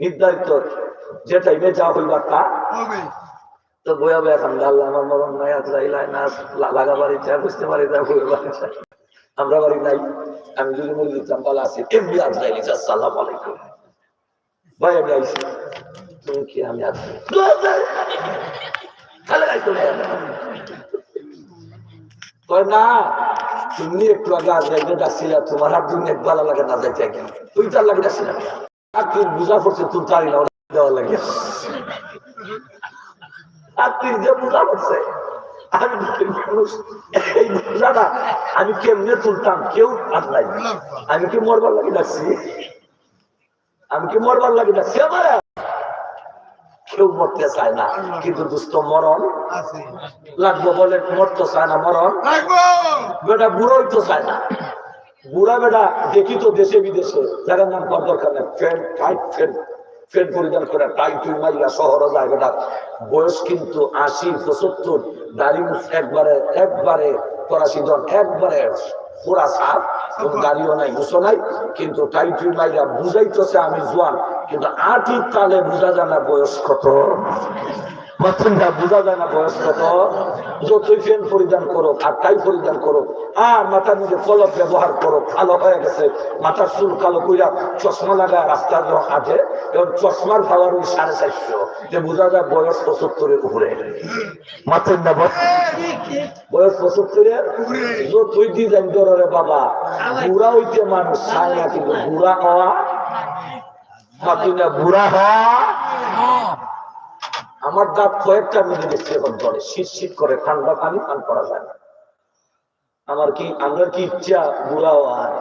নির্ধারিত যে টাইমে যা হইবার তা। তো বয়া বয়া খান আল্লাহ আমার মরণ নাই আজরাইলাই না লাগা বাড়ি যা বুঝতে পারি যা হয়ে বাড়ি আমরা বাড়ি নাই আমি যদি মরে দিতাম পালা আছি এমনি আজরাইলি আসসালাম আলাইকুম। ভাই আমি তুমি কি আমি তাহলে আইতো না। কয় না তুমি একটু আগে আজ আজরাইলে ডাকছিলা তোমার আর তুমি এক ভালো লাগে না যাইতে তুই তার লাগে ডাকছিলা বুঝা পড়ছে না দেওয়া লাগে। যে বুঝা পড়ছে। আমি এই বুঝাটা আমি কেমনে তুলতাম কেউ আর নাই। আমি কি মরবার লাগে ডাকছি? আমি কি মরবার লাগে আমার! কেউ মরতে চায় না কিন্তু দুস্থ মরণ লাগবো বলে মরতে চায় না মরণ। বেটা বুড়োই তো চায় না। বুড়া বেটা দেখি তো দেশে বিদেশে যারা নাম কর দরকার নেই। ফ্যান টাইট ফ্যান ফ্যান পরিধান করে টাইট টুই মাইয়া শহরে যায় বেটা। বয়স কিন্তু আশি, পঁচাত্তর। দাড়ি একবারে একবারে ফরাসি জন একবারে সাপ। দাড়িও নাই গুছো নাই। কিন্তু টুই মাইয়া বুঝাইতেছে আমি জোয়ান। কিন্তু আটি তালে বোঝা যায় না বয়স কত। মাথা বোঝা যায় না বয়স কত। যতই ফ্যান পরিধান করো টাই পরিধান করো, আর মাথার মধ্যে কলপ ব্যবহার করো, কালো হয়ে গেছে। মাথার চুল কালো কইরা চশমা লাগা রাস্তার আগে, এবং চশমার পাওয়ার ওই সাড়ে চারশো। যে বোঝা যায় বয়স পঁচাত্তরের উপরে। মাথের না বয়স পঁচাত্তরের যতই ডিজাইন করো রে বাবা, বুড়া হইতে মানুষ চায় না কিন্তু বুড়া হওয়া মাথুর না, বুড়া হওয়া আমার দাঁত কয়েকটা মিনিট দেখছি এখন ধরে শীত শীত করে ঠান্ডা পানি পান করা যায় আমার কি আমার কি ইচ্ছা? বুড়াও আর।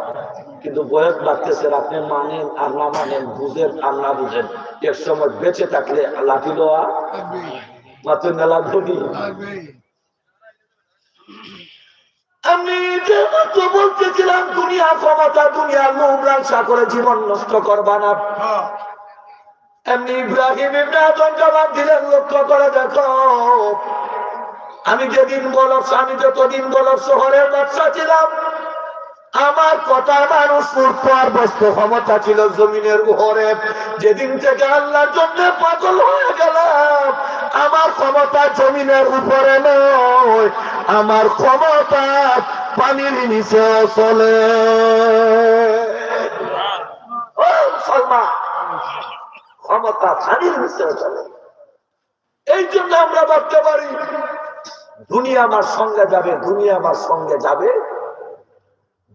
কিন্তু বয়স বাড়তেছে, আপনি মানেন আর না মানেন, বুঝেন আর না বুঝেন, এক সময় বেঁচে থাকলে লাঠি দেওয়া মাত্র মেলা ধরি আমি মাত্র বলতেছিলাম, দুনিয়া ক্ষমতা, দুনিয়ার লালসা করে জীবন নষ্ট করবা না। হ্যাঁ। এমনি ইব্রাহিম ইবনে আদম জবাব দিলেন, লক্ষ্য করে দেখো। আমি যেদিন বলব আমি যতদিন বলব শহরের ব্যবসা ছিলাম, আমার কথা মানুষ আর বস্তু ক্ষমতা ছিল জমিনের উপরে। যেদিন থেকে আল্লাহর জন্য পাগল হয়ে গেলাম, আমার ক্ষমতা জমিনের উপরে নয়, আমার ক্ষমতা পানির নিচে চলে। ও মুসলমান! ক্ষমতা পানির নিচে চলে। এই জন্য আমরা ভাবতে পারি, দুনিয়া আমার সঙ্গে যাবে, দুনিয়া আমার সঙ্গে যাবে।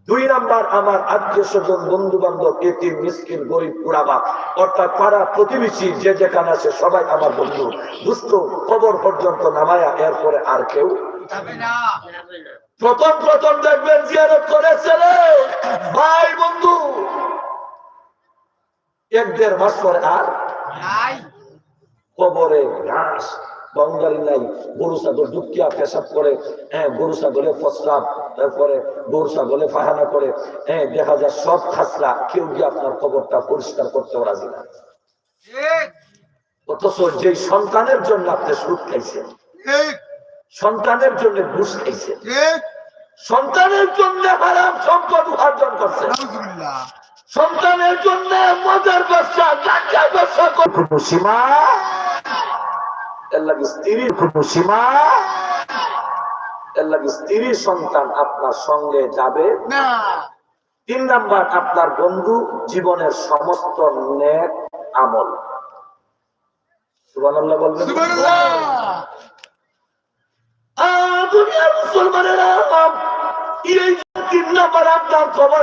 দুই নাম্বার, আমার আত্মীয় স্বজন বন্ধু বান্ধব এটি মিসকিন, গরিব পুরাবা অর্থাৎ পাড়া প্রতিবেশী, যে যেখানে আছে, সবাই আমার বন্ধু। দুস্থ কবর পর্যন্ত নামায়া এরপরে আর কেউ প্রথম প্রথম দেখবেন জিয়ারত করে ভাই, বন্ধু, এক দেড় মাস পরে আর কবরে ঘাস নাই গরু ছাগল পেশাব করে হ্যাঁ গরু ছাগলে প্রস্রাব তারপরে গরু ছাগলে ফাহানা করে হ্যাঁ দেখা যায় সব খাসরা কেউ গিয়ে আপনার কবরটা পরিষ্কার করতে রাজি না। অথচ যে সন্তানের জন্য আপনি সুদ খাইছেন সন্তানের জন্য ঘুষ খাইছেন সন্তানের জন্য হারাম সম্পদ উপার্জন করছেন। নাউজুবিল্লাহ। সন্তানের জন্য মজার ব্যবসা গাঞ্জার ব্যবসা করে। কোনো সীমা। এর লাগে স্ত্রীর কোনো সীমা। এর লাগে স্ত্রীর সন্তান আপনার সঙ্গে যাবে। না। তিন নাম্বার আপনার বন্ধু জীবনের সমস্ত নেক আমল। সুবহানাল্লাহ বলবেন। সুবহানাল্লাহ। আহ, দুনিয়ার মুসলমানেরা এই তিন নাম্বার আপনার খবর